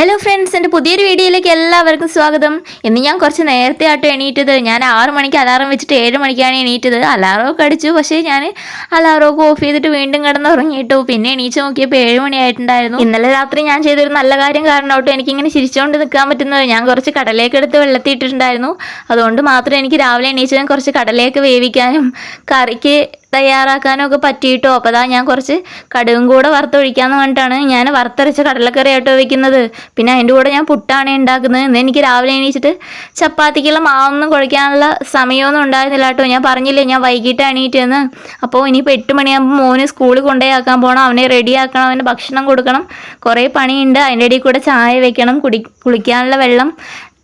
Hello friends എന്റെ പുതിയൊരു വീഡിയോയിലേക്ക് എല്ലാവർക്കും സ്വാഗതം. ഇന്ന് ഞാൻ കുറച്ച് നേരത്തെ ആട്ടോ എണീറ്റത്. ഞാൻ ആറ് മണിക്ക് അലാറം വെച്ചിട്ട് ഏഴ് മണിക്കാണ് എണീറ്റത്. അലാറമൊക്കെ അടിച്ചു. പക്ഷേ ഞാൻ അലാറമൊക്കെ ഓഫ് ചെയ്തിട്ട് വീണ്ടും കിടന്ന് ഉറങ്ങിയിട്ടു പിന്നെ എണീച്ച് നോക്കിയപ്പോൾ ഏഴ് മണിയായിട്ടുണ്ടായിരുന്നു ഇന്നലെ രാത്രി ഞാൻ ചെയ്തൊരു നല്ല കാര്യം കാരണം കേട്ടോ എനിക്കിങ്ങനെ ചിരിച്ചുകൊണ്ട് നിൽക്കാൻ പറ്റുന്നത്. ഞാൻ കുറച്ച് കടലേക്ക് എടുത്ത് വെള്ളത്തിയിട്ടിട്ടുണ്ടായിരുന്നു. അതുകൊണ്ട് മാത്രം എനിക്ക് രാവിലെ എണീച്ചതും കുറച്ച് കടലയൊക്കെ വേവിക്കാനും കറിക്ക് തയ്യാറാക്കാനും ഒക്കെ പറ്റിയിട്ടോ? അപ്പോൾ അതാ ഞാൻ കുറച്ച് കടുകും കൂടെ വറുത്തൊഴിക്കാന്ന് പറഞ്ഞിട്ടാണ് ഞാൻ വറുത്തരച്ച കടലക്കറി ആട്ടോ വെക്കുന്നത്. പിന്നെ അതിന്റെ കൂടെ ഞാൻ പുട്ടാണ് ഉണ്ടാക്കുന്നത്. ഇന്ന് എനിക്ക് രാവിലെ എണീച്ചിട്ട് ചപ്പാത്തിക്കുള്ള മാവൊന്നും കുഴയ്ക്കാനുള്ള സമയമൊന്നും ഉണ്ടായിരുന്നില്ല കേട്ടോ. ഞാൻ പറഞ്ഞില്ലേ ഞാൻ വൈകിട്ട് എണീറ്റെന്ന്. അപ്പോൾ ഇനിയിപ്പോൾ എട്ട് മണിയാകുമ്പോൾ മോന് സ്കൂളിൽ കൊണ്ടുപോയാക്കാൻ പോകണം അവനെ റെഡിയാക്കണം. അവന് ഭക്ഷണം കൊടുക്കണം. കുറേ പണിയുണ്ട്. അതിന്റെ ഇടയിൽ കൂടെ ചായ വെക്കണം. കുടി കുളിക്കാനുള്ള വെള്ളം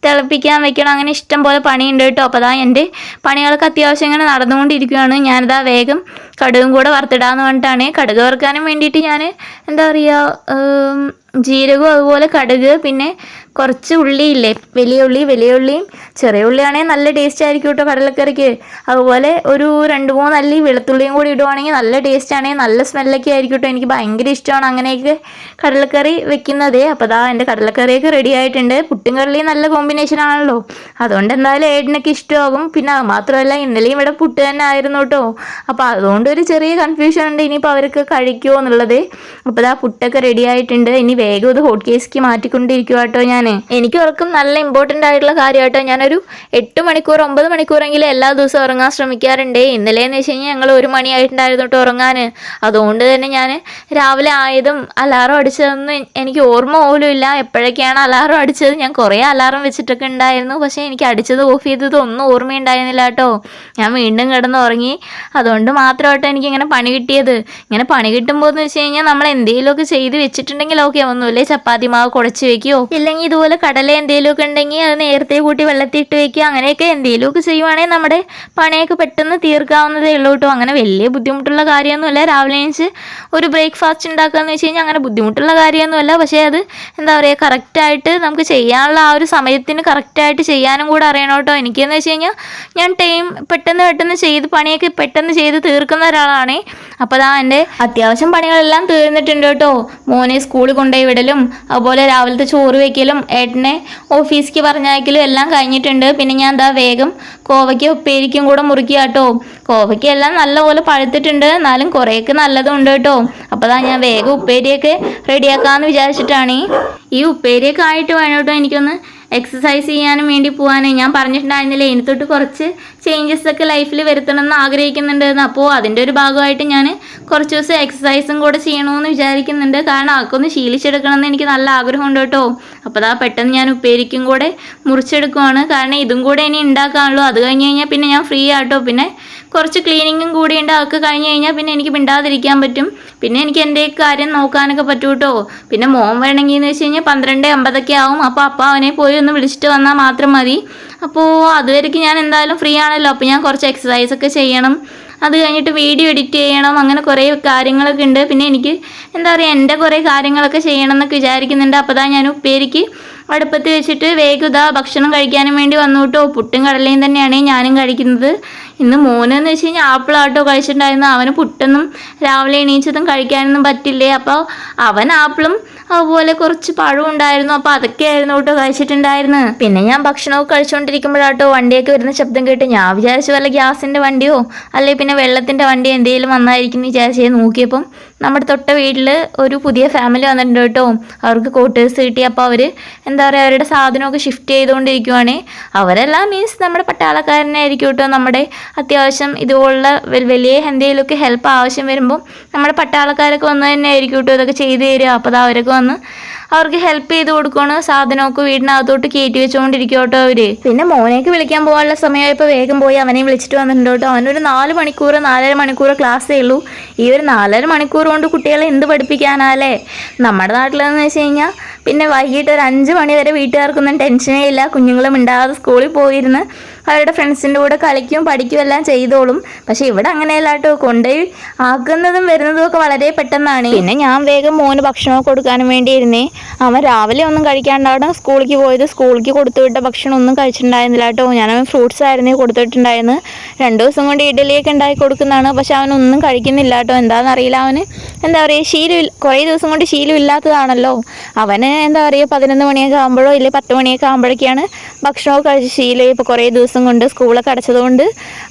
തിളപ്പിക്കാൻ വെക്കണം. അങ്ങനെ ഇഷ്ടം പോലെ പണിയുണ്ട് കേട്ടോ. അപ്പോൾ അതാ എന്റെ പണികൾക്ക് അത്യാവശ്യം ഇങ്ങനെ നടന്നുകൊണ്ടിരിക്കുകയാണ്. ഞാനിതാ വേഗം കടുകും കൂടെ വറുത്തിടാന്ന് പറഞ്ഞിട്ടാണ്. കടുക് വറുക്കാനും വേണ്ടിയിട്ട് ഞാൻ എന്താ പറയുക ജീരകവും അതുപോലെ കടുക് പിന്നെ കുറച്ച് ഉള്ളിയില്ലേ? വലിയ ഉള്ളി വലിയ ഉള്ളിയും ചെറിയ ഉള്ളിയാണെങ്കിൽ നല്ല ടേസ്റ്റ് ആയിരിക്കും കേട്ടോ കടലക്കറിക്ക്. അതുപോലെ ഒരു രണ്ട് മൂന്ന് അല്ലി വെളുത്തുള്ളിയും കൂടി ഇടുവാണെങ്കിൽ നല്ല ടേസ്റ്റ് ആണെങ്കിൽ നല്ല സ്മെല്ലൊക്കെ ആയിരിക്കും എനിക്ക് ഭയങ്കര ഇഷ്ടമാണ് അങ്ങനെയൊക്കെ കടലക്കറി വെക്കുന്നതേ. അപ്പോൾ ദാ എന്റെ കടലക്കറിയൊക്കെ റെഡി ആയിട്ടുണ്ട്. പുട്ടും കടലയും നല്ല കോമ്പിനേഷൻ ആണല്ലോ. അതുകൊണ്ട് എന്തായാലും ഏട്ടനൊക്കെ ഇഷ്ടമാകും. പിന്നെ അത് മാത്രമല്ല ഇന്നലെയും ഇവിടെ പുട്ട് തന്നെ ആയിരുന്നു കേട്ടോ അപ്പോൾ അതുകൊണ്ട് ഒരു ചെറിയ കൺഫ്യൂഷൻ ഉണ്ട്. ഇനിയിപ്പോൾ അവർക്ക് കഴിക്കുമോ എന്നുള്ളത്. അപ്പോൾ അതാ പുട്ടൊക്കെ റെഡി ആയിട്ടുണ്ട്. ഇനി വേഗം ഇത് ഹോട്ട് കേസ്ക്ക് മാറ്റിക്കൊണ്ടിരിക്കുക കേട്ടോ ഞാൻ. എനിക്ക് ഉറക്കം നല്ല ഇമ്പോർട്ടന്റ് ആയിട്ടുള്ള കാര്യമായിട്ടോ ഞാനൊരു എട്ട് മണിക്കൂർ ഒമ്പത് മണിക്കൂറെങ്കിലും എല്ലാ ദിവസവും ഉറങ്ങാൻ ശ്രമിക്കാറുണ്ട്. ഇന്നലെയെന്ന് വെച്ച് കഴിഞ്ഞാൽ ഞങ്ങൾ ഒരു മണിയായിട്ടുണ്ടായിരുന്നു കേട്ടോ ഉറങ്ങാൻ അതുകൊണ്ട് തന്നെ ഞാൻ രാവിലെ ആയതും അലാറം അടിച്ചതൊന്നും എനിക്ക് ഓർമ്മ പോലും ഇല്ല. എപ്പോഴൊക്കെയാണ് അലാറം അടിച്ചത്? ഞാൻ കുറേ അലാറം വെച്ചിട്ടൊക്കെ ഉണ്ടായിരുന്നു. പക്ഷേ എനിക്ക് അടിച്ചത് ഓഫ് ചെയ്തത് ഒന്നും ഓർമ്മയുണ്ടായിരുന്നില്ല കേട്ടോ. ഞാൻ വീണ്ടും കിടന്ന് ഉറങ്ങി അതുകൊണ്ട് മാത്രമായിട്ടോ എനിക്കിങ്ങനെ പണി കിട്ടിയത്. ഇങ്ങനെ പണി കിട്ടുമ്പോൾ എന്ന് വെച്ച് കഴിഞ്ഞാൽ നമ്മൾ എന്തെങ്കിലുമൊക്കെ ചെയ്ത് വെച്ചിട്ടുണ്ടെങ്കിൽ ഓക്കെ ഒന്നുമില്ലേ ചപ്പാത്തി മാവ് കുഴച്ച് വെക്കുകയോ ഇല്ലെങ്കിൽ ഇതുപോലെ കടല എന്തെങ്കിലുമൊക്കെ ഉണ്ടെങ്കിൽ അത് നേരത്തെ കൂട്ടി വെള്ളത്തിൽ ഇട്ട് വെക്കുക. അങ്ങനെയൊക്കെ എന്തെങ്കിലുമൊക്കെ ചെയ്യുവാണെങ്കിൽ നമ്മുടെ പണിയൊക്കെ പെട്ടെന്ന് തീർക്കാവുന്നതേ ഉള്ളൂ കേട്ടോ. അങ്ങനെ വലിയ ബുദ്ധിമുട്ടുള്ള കാര്യമൊന്നുമല്ല. രാവിലെ എണീച്ച് ഒരു ബ്രേക്ക്ഫാസ്റ്റ് ഉണ്ടാക്കുകയെന്ന് വെച്ച് കഴിഞ്ഞാൽ അങ്ങനെ ബുദ്ധിമുട്ടുള്ള കാര്യമൊന്നുമല്ല. പക്ഷേ അത് എന്താ പറയുക കറക്റ്റായിട്ട് നമുക്ക് ചെയ്യാനുള്ള ആ ഒരു സമയത്തിന് കറക്റ്റായിട്ട് ചെയ്യാനും കൂടെ അറിയണം കേട്ടോ. എനിക്കെന്ന് വെച്ച് കഴിഞ്ഞാൽ ഞാൻ ടൈം പെട്ടെന്ന് പെട്ടെന്ന് ചെയ്ത് പണിയൊക്കെ പെട്ടെന്ന് ചെയ്ത് തീർക്കുന്ന ഒരാളാണേ. അപ്പോൾ അതാ എന്റെ അത്യാവശ്യം പണികളെല്ലാം തീർന്നിട്ടുണ്ട് കേട്ടോ. മോനെ സ്കൂളിൽ കൊണ്ടുപോയി വിടലും അതുപോലെ രാവിലത്തെ ചോറ് വെക്കലും ഏട്ടനെ ഓഫീസിലേക്ക് പറഞ്ഞയക്കലും എല്ലാം കഴിഞ്ഞിട്ടുണ്ട്. പിന്നെ ഞാൻ എന്താ വേഗം കോവയ്ക്ക് ഉപ്പേരിക്കും കൂടെ മുറിക്കുക കേട്ടോ. കോവയ്ക്ക് എല്ലാം നല്ലപോലെ പഴുത്തിട്ടുണ്ട്. എന്നാലും കുറേയൊക്കെ നല്ലതും ഉണ്ട് കേട്ടോ. അപ്പോൾ അതാ ഞാൻ വേഗം ഉപ്പേരിയൊക്കെ റെഡിയാക്കാന്ന് വിചാരിച്ചിട്ടാണ്. ഈ ഉപ്പേരിയൊക്കെ ആയിട്ട് വേണം കേട്ടോ എനിക്കൊന്ന് എക്സസൈസ് ചെയ്യാനും വേണ്ടി പോകാനേ ഞാൻ പറഞ്ഞിട്ടുണ്ടായിരുന്നില്ലേ ഇനി തൊട്ട് കുറച്ച് ചേഞ്ചസ് ഒക്കെ ലൈഫിൽ വരുത്തണമെന്ന് ആഗ്രഹിക്കുന്നുണ്ടെന്ന്. അപ്പോൾ അതിന്റെ ഒരു ഭാഗമായിട്ട് ഞാൻ കുറച്ച് ദിവസം എക്സസൈസും കൂടെ ചെയ്യണമെന്ന് വിചാരിക്കുന്നുണ്ട്. കാരണം അതൊക്കെ ശീലിച്ചെടുക്കണമെന്ന് എനിക്ക് നല്ല ആഗ്രഹമുണ്ട് കേട്ടോ. അപ്പോൾ അതാ പെട്ടെന്ന് ഞാൻ ഉപ്പേരിക്കും കൂടെ മുറിച്ചെടുക്കുവാണ്. കാരണം ഇതും കൂടെ ഇനി ഉണ്ടാക്കാനുള്ളൂ. അത് കഴിഞ്ഞ് കഴിഞ്ഞാൽ പിന്നെ ഞാൻ ഫ്രീ ആട്ടോ. പിന്നെ കുറച്ച് ക്ലീനിങ്ങും കൂടി ഉണ്ട്. അതൊക്കെ കഴിഞ്ഞ് കഴിഞ്ഞാൽ പിന്നെ എനിക്ക് മിണ്ടാതിരിക്കാൻ പറ്റും. പിന്നെ എനിക്ക് എന്റെ കാര്യം നോക്കാനൊക്കെ പറ്റൂ കേട്ടോ പിന്നെ മോൻ വേണമെങ്കിൽ എന്ന് വെച്ച് കഴിഞ്ഞാൽ പന്ത്രണ്ട് അമ്പതൊക്കെ ആവും. അപ്പോൾ അപ്പ അവനെ പോയി ഒന്ന് വിളിച്ചിട്ട് വന്നാൽ മാത്രം മതി. അപ്പോൾ അതുവരേക്ക് ഞാൻ എന്തായാലും ഫ്രീ ആണല്ലോ. അപ്പോൾ ഞാൻ കുറച്ച് എക്സസൈസ് ഒക്കെ ചെയ്യണം. അത് കഴിഞ്ഞിട്ട് വീഡിയോ എഡിറ്റ് ചെയ്യണം. അങ്ങനെ കുറേ കാര്യങ്ങളൊക്കെ ഉണ്ട്. പിന്നെ എനിക്ക് എന്താ പറയുക എന്റെ കുറേ കാര്യങ്ങളൊക്കെ ചെയ്യണം എന്നൊക്കെ വിചാരിക്കുന്നുണ്ട്. അപ്പോൾ ഞാൻ ഉപ്പേരിക്ക് അടുപ്പത്ത് വെച്ചിട്ട് വേഗം ഇതാ ഭക്ഷണം കഴിക്കാനും വേണ്ടി വന്നു കേട്ടോ പുട്ടും കടലയും തന്നെയാണ് ഞാനും കഴിക്കുന്നത്. ഇന്ന് മോനെന്ന് വെച്ച് കഴിഞ്ഞാൽ ആപ്പിളാട്ടോ കഴിച്ചിട്ടുണ്ടായിരുന്നു. അവന് പുട്ടൊന്നും രാവിലെ എണീച്ചതും കഴിക്കാനൊന്നും പറ്റില്ലേ? അപ്പോൾ അവൻ ആപ്പിളും അതുപോലെ കുറച്ച് പഴവും ഉണ്ടായിരുന്നു. അപ്പോൾ അതൊക്കെയായിരുന്നു കേട്ടോ കഴിച്ചിട്ടുണ്ടായിരുന്നത് പിന്നെ ഞാൻ ഭക്ഷണമൊക്കെ കഴിച്ചുകൊണ്ടിരിക്കുമ്പോഴാട്ടോ വണ്ടിയൊക്കെ വരുന്ന ശബ്ദം കേട്ട് ഞാൻ വിചാരിച്ചു വല്ല ഗ്യാസിന്റെ വണ്ടിയോ അല്ലെങ്കിൽ പിന്നെ വെള്ളത്തിന്റെ വണ്ടിയോ എന്തെങ്കിലും വന്നായിരിക്കും എന്ന് വിചാരിച്ച് നോക്കിയപ്പം നമ്മുടെ തൊട്ട വീട്ടിൽ ഒരു പുതിയ ഫാമിലി വന്നിട്ടുണ്ട് കേട്ടോ. അവർക്ക് ക്വാർട്ടേഴ്സ് കിട്ടി. അപ്പോൾ അവർ എന്താ പറയുക അവരുടെ സാധനമൊക്കെ ഷിഫ്റ്റ് ചെയ്തുകൊണ്ടിരിക്കുവാണേ. അവരെല്ലാം മീൻസ് നമ്മുടെ പട്ടാളക്കാരനെ ആയിരിക്കും കേട്ടോ നമ്മുടെ അത്യാവശ്യം ഇതുപോലുള്ള വലിയ എന്തെങ്കിലുമൊക്കെ ഹെൽപ്പ് ആവശ്യം വരുമ്പോൾ നമ്മുടെ പട്ടാളക്കാരൊക്കെ വന്ന് തന്നെ ആയിരിക്കും കേട്ടോ ഇതൊക്കെ ചെയ്തു തരിക. അപ്പോൾ അത് അവരൊക്കെ വന്ന് അവർക്ക് ഹെൽപ്പ് ചെയ്ത് കൊടുക്കുകയാണ് സാധനമൊക്കെ വീടിനകത്തോട്ട് കയറ്റി വെച്ചുകൊണ്ടിരിക്കും കേട്ടോ അവർ പിന്നെ മോനേക്ക് വിളിക്കാൻ പോകാനുള്ള സമയമായപ്പോൾ വേഗം പോയി അവനെ വിളിച്ചിട്ട് വന്നിട്ടുണ്ട് കേട്ടോ അവനൊരു നാല് മണിക്കൂർ നാലര മണിക്കൂർ ക്ലാസ്സേ ഉള്ളൂ. ഈ ഒരു നാലര മണിക്കൂർ കൊണ്ട് കുട്ടികളെ എന്ത് പഠിപ്പിക്കാനാലേ നമ്മുടെ നാട്ടിലെന്ന് വെച്ച് കഴിഞ്ഞാൽ പിന്നെ വൈകിട്ട് ഒരു അഞ്ച് മണി വരെ വീട്ടുകാർക്കൊന്നും ടെൻഷനേ ഇല്ല. കുഞ്ഞുങ്ങളും ഉണ്ടാകാതെ സ്കൂളിൽ പോയിരുന്ന് അവരുടെ ഫ്രണ്ട്സിന്റെ കൂടെ കളിക്കും പഠിക്കും എല്ലാം ചെയ്തോളും. പക്ഷേ ഇവിടെ അങ്ങനെയല്ല കേട്ടോ. കൊണ്ടുപോയി ആക്കുന്നതും വരുന്നതും ഒക്കെ വളരെ പെട്ടെന്നാണ്. പിന്നെ ഞാൻ വേഗം മോന് ഭക്ഷണം കൊടുക്കാനും വേണ്ടി ഇരുന്നേ അവൻ രാവിലെ ഒന്നും കഴിക്കാണ്ടാണ് സ്കൂളിൽ പോയത്. സ്കൂളിൽ കൊടുത്തു വിട്ട ഭക്ഷണം ഒന്നും കഴിച്ചിട്ടുണ്ടായിരുന്നില്ല കേട്ടോ. അവൻ ഫ്രൂട്ട്സ് ആയിരുന്നു കൊടുത്തിട്ടുണ്ടായിരുന്നു രണ്ട് ദിവസം കൊണ്ട് ഇഡലിയൊക്കെ ഉണ്ടാക്കി കൊടുക്കുന്നതാണ്. പക്ഷെ അവനൊന്നും കഴിക്കുന്നില്ല കേട്ടോ. എന്താണെന്നറിയില്ല അവന്. എന്താ പറയുക ശീലം കുറേ ദിവസം കൊണ്ട് ശീലം ഇല്ലാത്തതാണല്ലോ അവന് എന്താ പറയുക പതിനൊന്ന് മണിയൊക്കെ ആകുമ്പോഴോ ഇല്ലെങ്കിൽ പത്ത് മണിയൊക്കെ ആകുമ്പോഴൊക്കെയാണ് ഭക്ഷണമൊക്കെ കഴിച്ച് ശീലം ഇപ്പോൾ കുറേ ദിവസം കൊണ്ട് സ്കൂളൊക്കെ അടച്ചതുകൊണ്ട്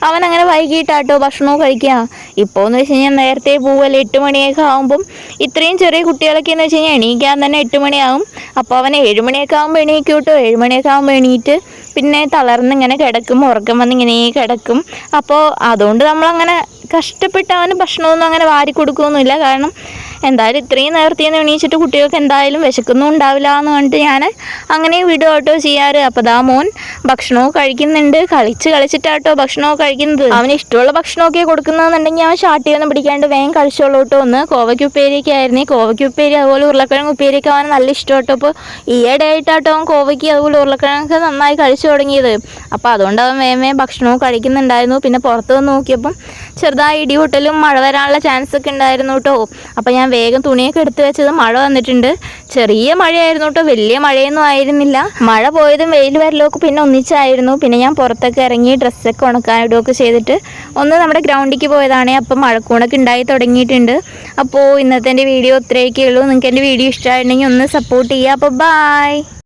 അവൻ അങ്ങനെ വൈകിട്ടാട്ടോ ഭക്ഷണവും കഴിക്കുക. ഇപ്പോൾ എന്ന് വെച്ച് കഴിഞ്ഞാൽ നേരത്തെ പോവല്ലേ എട്ട് മണിയൊക്കെ ആകുമ്പം ഇത്രയും ചെറിയ കുട്ടികളൊക്കെ എന്ന് വെച്ച് കഴിഞ്ഞാൽ എണീക്കാൻ തന്നെ എട്ട് മണിയാകും അപ്പോൾ അവൻ ഏഴ് മണിയൊക്കെ ആകുമ്പോൾ എണീക്കും കേട്ടോ ഏഴ് മണിയൊക്കെ ആകുമ്പോൾ എണീറ്റ് പിന്നെ തളർന്ന് ഇങ്ങനെ കിടക്കും ഉറക്കം വന്ന് ഇങ്ങനെ കിടക്കും. അപ്പോൾ അതുകൊണ്ട് നമ്മളങ്ങനെ കഷ്ടപ്പെട്ട് അവന് ഭക്ഷണമൊന്നും അങ്ങനെ വാരി കൊടുക്കുകയൊന്നുമില്ല കാരണം എന്തായാലും ഇത്രയും നേരത്തെ എണീച്ചിട്ട് കുട്ടികൾക്ക് എന്തായാലും വിശക്കൊന്നും ഉണ്ടാവില്ല എന്ന് പറഞ്ഞിട്ട് ഞാൻ അങ്ങനെ വീഡിയോ കേട്ടോ ചെയ്യാറ്. അപ്പോൾ ദാ മോൻ ഭക്ഷണവും കഴിക്കുന്നുണ്ട്. കളിച്ച് കളിച്ചിട്ടാട്ടോ ഭക്ഷണമൊക്കെ കഴിക്കുന്നത്. അവന് ഇഷ്ടമുള്ള ഭക്ഷണമൊക്കെ കൊടുക്കുന്നതെന്നുണ്ടെങ്കിൽ അവൻ ഷാട്ടിയൊന്നും പിടിക്കാണ്ട് വേഗം കഴിച്ചോളൂ കേട്ടോ ഒന്ന്. കോവയ്ക്ക് ഉപ്പേരിയൊക്കെ ആയിരുന്നു. കോവയ്ക്ക് ഉപ്പേരി അതുപോലെ ഉരുളക്കിഴങ്ങ് ഉപ്പേരിയൊക്കെ അവന് നല്ല ഇഷ്ടം കേട്ടോ അപ്പോൾ ഈയിടെ ആയിട്ടാട്ടോ അവൻ കോവയ്ക്ക് അതുപോലെ ഉരുളക്കിഴങ്ങൊക്കെ നന്നായി കഴിച്ചു തുടങ്ങിയത്. അപ്പോൾ അതുകൊണ്ട് അവൻ വേഗം ഭക്ഷണവും കഴിക്കുന്നുണ്ടായിരുന്നു. പിന്നെ പുറത്ത് വന്ന് നോക്കിയപ്പം ചെറുതായി ഇടിപൊട്ടലും മഴ വരാനുള്ള ചാൻസ് ഒക്കെ ഉണ്ടായിരുന്നു കേട്ടോ അപ്പോൾ ഞാൻ വേഗം തുണിയൊക്കെ എടുത്ത് വെച്ചത് മഴ വന്നിട്ടുണ്ട്. ചെറിയ മഴയായിരുന്നു കേട്ടോ വലിയ മഴയൊന്നും ആയിരുന്നില്ല. മഴ പോയതും വെയിൽ വരലൊക്കെ പിന്നെ ഒന്നിച്ചായിരുന്നു. പിന്നെ ഞാൻ പുറത്തൊക്കെ ഇറങ്ങി ഡ്രസ്സൊക്കെ ഉണക്കാനിടുകയൊക്കെ ചെയ്തിട്ട് ഒന്ന് നമ്മുടെ ഗ്രൗണ്ടിലേക്ക് പോയതാണ്. അപ്പം മഴക്കൂണൊക്കെ ഉണ്ടായി തുടങ്ങിയിട്ടുണ്ട്. അപ്പോൾ ഇന്നത്തെ എന്റെ വീഡിയോ ഇത്രയൊക്കെ ഉള്ളൂ. നിങ്ങൾക്ക് എന്റെ വീഡിയോ ഇഷ്ടമായിട്ടുണ്ടെങ്കിൽ ഒന്ന് സപ്പോർട്ട് ചെയ്യുക. അപ്പോൾ ബായ്